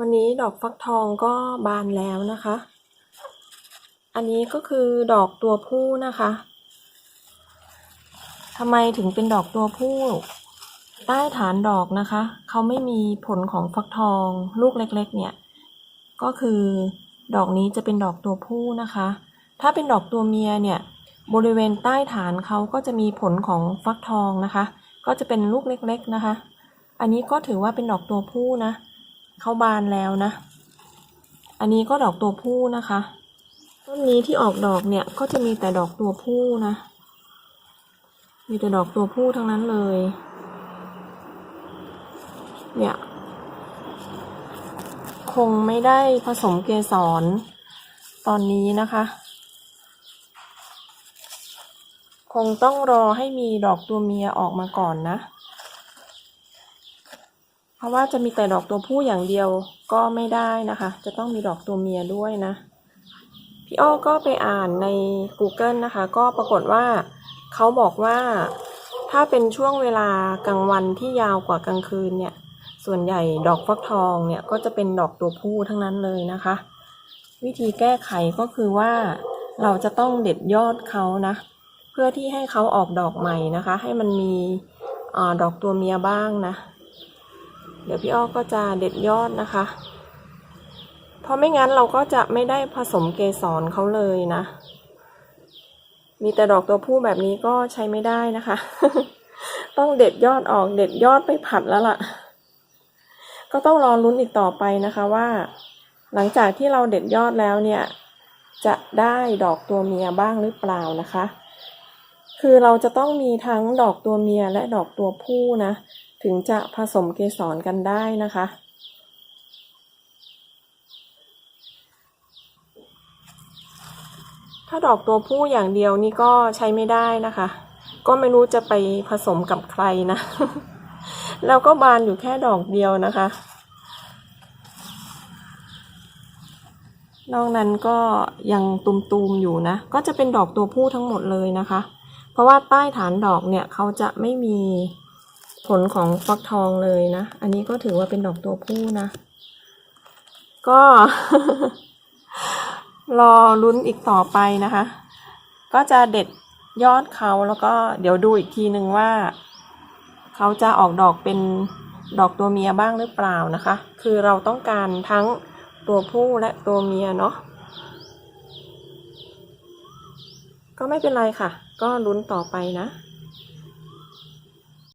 วันนี้ดอกฟักทองก็บานแล้วนะคะ อันนี้ก็คือดอกตัวผู้นะคะทำไมถึงเป็นดอกตัวผู้ใต้ฐานดอกนะคะ เขาไม่มีผลของฟักทองลูกเล็กๆ เนี่ย ก็คือดอกนี้จะเป็นดอกตัวผู้นะคะ ถ้าเป็นดอกตัวเมียเนี่ย บริเวณใต้ฐานเขาก็จะมีผลของฟักทองนะคะ ก็จะเป็นลูกเล็กๆ นะคะ อันนี้ก็ถือว่าเป็นดอกตัวผู้นะ เขาบานแล้วนะ อันนี้ก็ดอกตัวผู้นะคะ ต้นนี้ที่ออกดอกเนี่ยก็จะมีแต่ดอกตัวผู้นะ มีแต่ดอกตัวผู้ทั้งนั้นเลย เนี่ยคงไม่ได้ผสมเกสรตอนนี้นะคะ คงต้องรอให้มีดอกตัวเมียออกมาก่อนนะ ราะว่าจะมีแต่ดอกตัวผู้อย่างเดียวก็ไม่ได้นะคะ จะต้องมีดอกตัวเมียด้วยนะ พี่อ้อก็ไปอ่านใน Google นะคะ ก็ปรากฏว่าเขาบอกว่าถ้าเป็นช่วงเวลากลางวันที่ยาวกว่ากลางคืนเนี่ย ส่วนใหญ่ดอกฟักทองเนี่ยก็จะเป็นดอกตัวผู้ทั้งนั้นเลยนะคะ วิธีแก้ไขก็คือว่าเราจะต้องเด็ดยอดเขานะ เพื่อที่ให้เขาออกดอกใหม่นะคะ ให้มันมีอดอกตัวเมียบ้างนะ เดี๋ยวพี่อ้อก็จะเด็ดยอดนะคะ เพราะไม่งั้นเราก็จะไม่ได้ผสมเกสรเขาเลยนะ มีแต่ดอกตัวผู้แบบนี้ก็ใช้ไม่ได้นะคะ ต้องเด็ดยอดออกเด็ดยอดไปผัดแล้วล่ะ ก็ต้องรอลุ้นอีกต่อไปนะคะว่า หลังจากที่เราเด็ดยอดแล้วเนี่ย จะได้ดอกตัวเมียบ้างหรือเปล่านะคะ คือเราจะต้องมีทั้งดอกตัวเมียและดอกตัวผู้นะ ถึงจะผสมเกสรกันได้นะคะ ถ้าดอกตัวผู้อย่างเดียวนี่ก็ใช้ไม่ได้นะคะ ก็ไม่รู้จะไปผสมกับใครนะ แล้วก็บานอยู่แค่ดอกเดียวนะคะ นอกนั้นก็ยังตุมๆอยู่นะ ก็จะเป็นดอกตัวผู้ทั้งหมดเลยนะคะ เพราะว่าใต้ฐานดอกเนี่ยเขาจะไม่มี ผลของฟักทองเลยนะ อันนี้ก็ถือว่าเป็นดอกตัวผู้นะ ก็ รอลุ้นอีกต่อไปนะคะ ก็จะเด็ดยอดเขาแล้วก็เดี๋ยวดูอีกทีหนึ่งว่า เขาจะออกดอกเป็นดอกตัวเมียบ้างหรือเปล่านะคะ คือเราต้องการทั้งตัวผู้และตัวเมียเนาะก็ไม่เป็นไรค่ะ ก็ลุ้นต่อไปนะ